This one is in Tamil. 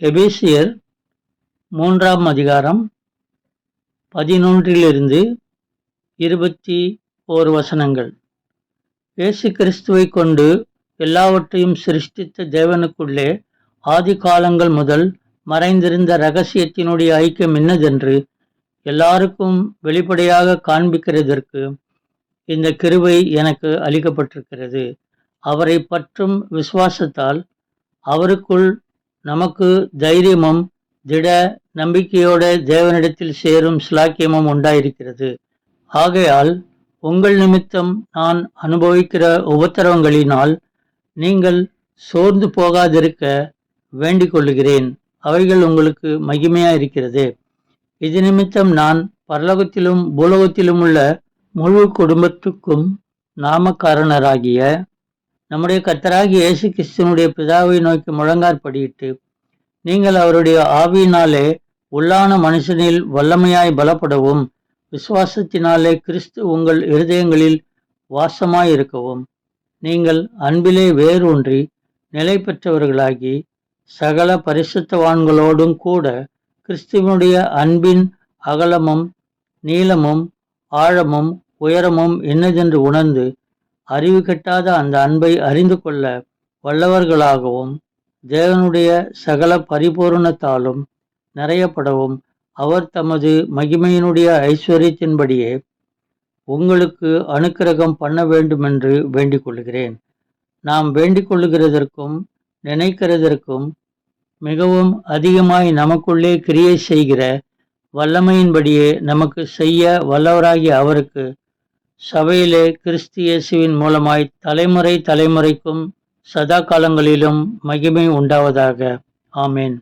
எபேசியர் மூன்றாம் அதிகாரம் பதினொன்றிலிருந்து இருபத்தி ஓர் வசனங்கள். இயேசு கிறிஸ்துவை கொண்டு எல்லாவற்றையும் சிருஷ்டித்த தேவனுக்குள்ளே ஆதி காலங்கள் முதல் மறைந்திருந்த ரகசியத்தினுடைய ஐக்கியம் என்னதென்று எல்லாருக்கும் வெளிப்படையாக காண்பிக்கிறதற்கு இந்த கிருவை எனக்கு அளிக்கப்பட்டிருக்கிறது. அவரை பற்றும் விசுவாசத்தால் அவருக்குள் நமக்கு தைரியமும் திட நம்பிக்கையோட தேவனிடத்தில் சேரும் சிலாக்கியமும் உண்டாயிருக்கிறது. ஆகையால் உங்கள் நிமித்தம் நான் அனுபவிக்கிற உபத்திரவங்களினால் நீங்கள் சோர்ந்து போகாதிருக்க வேண்டிக் கொள்ளுகிறேன். அவைகள் உங்களுக்கு மகிமையா இருக்கிறது இது நிமித்தம் நான் பரலோகத்திலும் பூலோகத்திலும் உள்ள முழு குடும்பத்துக்கும் நாமக்காரணராகிய நம்முடைய கத்தராகி இயேசு கிறிஸ்துவனுடைய பிதாவை நோக்கி முழங்காற்படியிட்டு நீங்கள் அவருடைய ஆவியினாலே உள்ளான மனுஷனில் வல்லமையாய் பலப்படவும் விசுவாசத்தினாலே கிறிஸ்து உங்கள் இருதயங்களில் வாசமாயிருக்கவும். நீங்கள் அன்பிலே வேரூன்றி நிலை பெற்றவர்களாகி சகல பரிசுத்தவான்களோடும் கூட கிறிஸ்துவனுடைய அன்பின் அகலமும் நீளமும் ஆழமும் உயரமும் என்னதென்று உணர்ந்து அறிவு கெட்டாத அந்த அன்பை அறிந்து கொள்ள வல்லவர்களாகவும் தேவனுடைய சகல பரிபூரணத்தாலும் நிறையப்படவும் அவர் தமது மகிமையினுடைய ஐஸ்வர்யத்தின்படியே உங்களுக்கு அனுக்கிரகம் பண்ண வேண்டுமென்று வேண்டிக் கொள்கிறேன். நாம் வேண்டிக் கொள்ளுகிறதற்கும் நினைக்கிறதற்கும் மிகவும் அதிகமாய் நமக்குள்ளே கிரியை செய்கிற வல்லமையின்படியே நமக்கு செய்ய வல்லவராகிய அவருக்கு சபையிலே கிறிஸ்து இயேசுவின் மூலமாய் தலைமுறை தலைமுறைக்கும் சதா காலங்களிலும் மகிமை உண்டாவதாக. ஆமேன்.